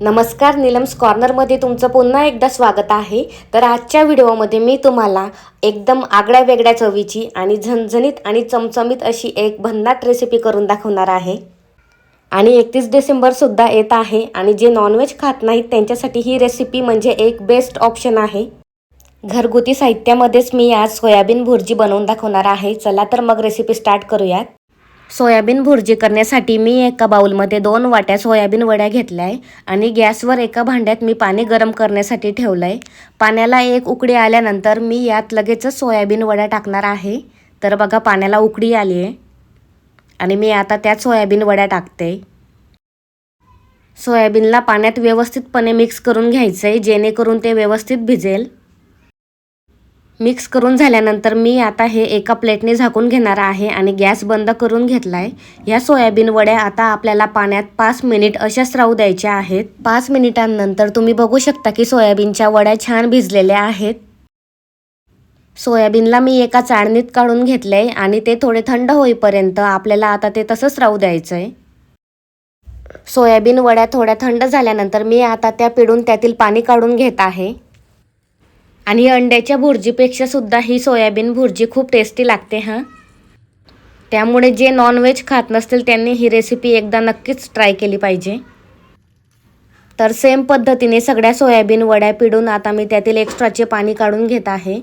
नमस्कार निलम्स कॉर्नरमध्ये तुमचं पुन्हा एकदा स्वागत आहे. तर आजच्या व्हिडिओमध्ये मी तुम्हाला एकदम आगळ्या वेगळ्या चवीची आणि झणझणीत आणि चमचमीत अशी एक भन्नाट रेसिपी करून दाखवणार आहे. आणि एकतीस डिसेंबरसुद्धा येत आहे आणि जे नॉनव्हेज खात नाहीत त्यांच्यासाठी ही रेसिपी म्हणजे एक बेस्ट ऑप्शन आहे. घरगुती साहित्यामध्येच मी आज सोयाबीन भुर्जी बनवून दाखवणार आहे. चला तर मग रेसिपी स्टार्ट करूयात. सोयाबीन भुर्जी करण्यासाठी मी एका बाउलमध्ये दोन वाट्या सोयाबीन वड्या घेतल्या आहे आणि गॅसवर एका भांड्यात मी पाणी गरम करण्यासाठी ठेवलं आहे पाण्याला एक उकडी आल्यानंतर मी यात लगेचच सोयाबीन वड्या टाकणार आहे. तर बघा पाण्याला उकडी आली आहे आणि मी आता त्यात सोयाबीन वड्या टाकते. सोयाबीनला पाण्यात व्यवस्थितपणे मिक्स करून घ्यायचं आहे जेणेकरून ते व्यवस्थित भिजेल. मिक्स करून झाल्यानंतर मी आता हे एका प्लेटने झाकून घेणार आहे आणि गॅस बंद करून घेतला आहे ह्या सोयाबीन वड्या आता आपल्याला पाण्यात पाच मिनिट अशाच राहू द्यायच्या आहेत. पाच मिनिटांनंतर तुम्ही बघू शकता की सोयाबीनच्या वड्या छान भिजलेल्या आहेत. सोयाबीनला मी एका चाळणीत काढून घेतलं आहे आणि ते थोडे थंड होईपर्यंत आपल्याला आता ते तसंच राहू द्यायचं आहे सोयाबीन वड्या थोड्या थंड झाल्यानंतर मी आता त्या पिळून त्यातील पाणी काढून घेत आहे. आणि अंड्याच्या भुर्जीपेक्षा सुद्धा ही सोयाबीन भुर्जी खूप टेस्टी लागते हां. त्यामुळे जे नॉनव्हेज खात नसतील त्यांनी ही रेसिपी एकदा नक्कीच ट्राय केली पाहिजे. तर सेम पद्धतीने सगळ्या सोयाबीन वड्या पिडून आता मी त्यातील एक्स्ट्राचे पाणी काढून घेत आहे.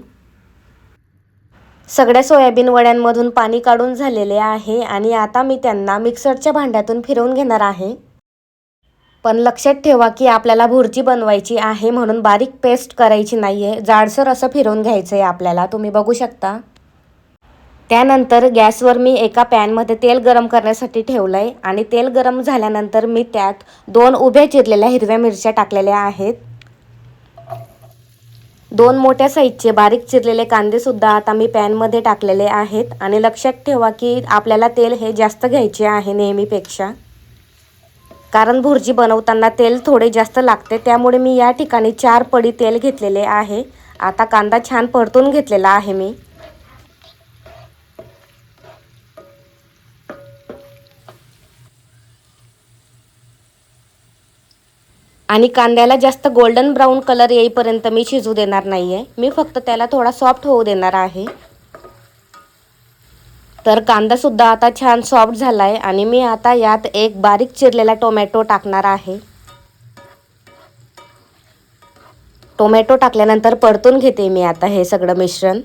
सगळ्या सोयाबीन वड्यांमधून पाणी काढून झालेले आहे आणि आता मी त्यांना मिक्सरच्या भांड्यातून फिरवून घेणार आहे. पण लक्षात ठेवा की आपल्याला भुर्जी बनवायची आहे म्हणून बारीक पेस्ट करायची नाही आहे जाडसर असं फिरवून घ्यायचं आहे आपल्याला. तुम्ही बघू शकता. त्यानंतर गॅसवर मी एका पॅनमध्ये तेल गरम करण्यासाठी ठेवलं आहे आणि तेल गरम झाल्यानंतर मी त्यात दोन उभ्या चिरलेल्या हिरव्या मिरच्या टाकलेल्या आहेत. दोन मोठ्या साईजचे बारीक चिरलेले कांदेसुद्धा आता मी पॅनमध्ये टाकलेले आहेत. आणि लक्षात ठेवा की आपल्याला तेल हे जास्त घ्यायचे आहे नेहमीपेक्षा. कारण भुर्जी बनवताना तेल थोडे जास्त लागते त्यामुळे मी या ठिकाणी चार पडी तेल घेतलेले आहे. आता कांदा छान परतून घेतलेला आहे मी. आणि कांद्याला जास्त गोल्डन ब्राऊन कलर येईपर्यंत मी शिजू देणार नाही आहे मी फक्त त्याला थोडा सॉफ्ट होऊ देणार आहे. तर कांदासुद्धा आता छान सॉफ्ट झाला आहे आणि मी आता यात एक बारीक चिरलेला टोमॅटो टाकणार आहे. टोमॅटो टाकल्यानंतर परतून घेते मी आता हे सगळं मिश्रण.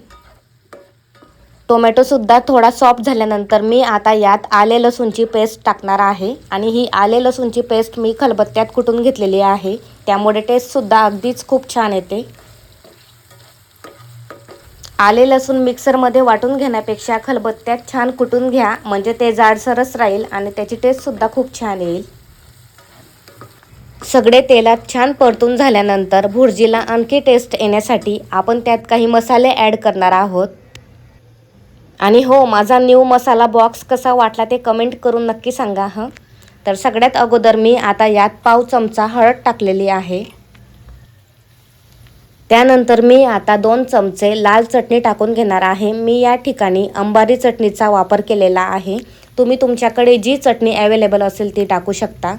टोमॅटोसुद्धा थोडा सॉफ्ट झाल्यानंतर मी आता यात आले लसूणची पेस्ट टाकणार आहे आणि ही आले लसूणची पेस्ट मी खलबत्त्यात कुटून घेतलेली आहे. त्यामुळे टेस्टसुद्धा अगदीच खूप छान येते. आले लसूण मिक्सरमध्ये वाटून घेण्यापेक्षा खलबत्त्यात छान कुटून घ्या म्हणजे ते जाडसरच राहील आणि त्याची टेस्टसुद्धा खूप छान येईल. सगळे तेलात छान परतून झाल्यानंतर भुर्जीला आणखी टेस्ट येण्यासाठी आपण त्यात काही मसाले ॲड करणार आहोत. आणि हो माझा न्यू मसाला बॉक्स कसा वाटला ते कमेंट करून नक्की सांगा हं? तर सगळ्यात अगोदर मी आता यात पाव चमचा हळद टाकलेली आहे. त्यानंतर मी आता दोन चमचे लाल चटणी टाकून घेणार आहे. मी या ठिकाणी अंबारी चटणीचा वापर केलेला आहे. तुम्ही तुमच्याकडे जी चटणी अवेलेबल असेल ती टाकू शकता.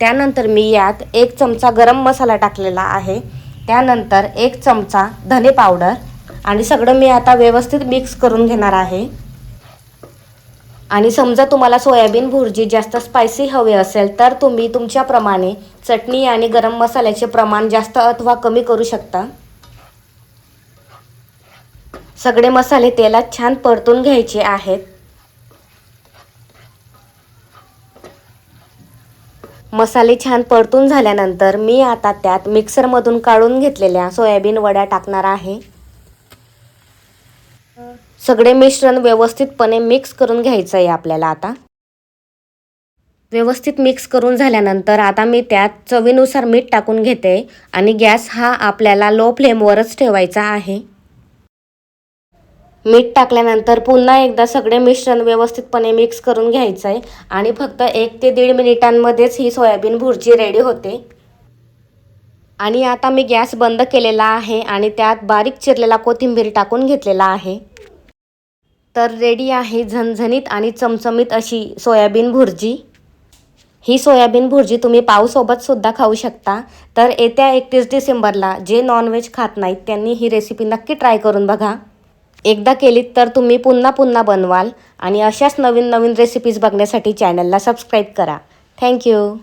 त्यानंतर मी यात एक चमचा गरम मसाला टाकलेला आहे. त्यानंतर एक चमचा धने पावडर आणि सगळं मी आता व्यवस्थित मिक्स करून घेणार आहे. आणि समजा तुम्हाला सोयाबीन भुर्जी जास्त स्पायसी हवे असेल तर तुम्ही तुमच्याप्रमाणे चटणी आणि गरम मसाल्याचे प्रमाण जास्त अथवा कमी करू शकता. सगळे मसाले तेलात छान परतून घ्यायचे आहेत. मसाले छान परतून झाल्यानंतर मी आता त्यात मिक्सरमधून काढून घेतलेल्या सोयाबीन वड्या टाकणार आहे. सगळे मिश्रण व्यवस्थितपणे मिक्स करून घ्यायचं आहे आपल्याला आता. व्यवस्थित मिक्स करून झाल्यानंतर आता मी त्यात चवीनुसार मीठ टाकून घेते आणि गॅस हा आपल्याला लो फ्लेमवरच ठेवायचा आहे. मीठ टाकल्यानंतर पुन्हा एकदा सगळे मिश्रण व्यवस्थितपणे मिक्स करून घ्यायचं आहे आणि फक्त एक ते दीड मिनिटांमध्येच ही सोयाबीन भुर्जी रेडी होते. आणि आता मी गॅस बंद केलेला आहे आणि त्यात बारीक चिरलेला कोथिंबीर टाकून घेतलेला आहे. तर रेडी आहे झणझणीत आणि चमचमीत अशी सोयाबीन भुर्जी. ही सोयाबीन भुर्जी तुम्ही पाऊसोबतसुद्धा खाऊ शकता. तर येत्या एकतीस डिसेंबरला जे नॉनव्हेज खात नाहीत त्यांनी ही रेसिपी नक्की ट्राय करून बघा. एकदा केलीत तर तुम्ही पुन्हा पुन्हा बनवाल आणि अशाच नवीन नवीन रेसिपीज बघण्यासाठी चॅनलला सबस्क्राईब करा. थँक्यू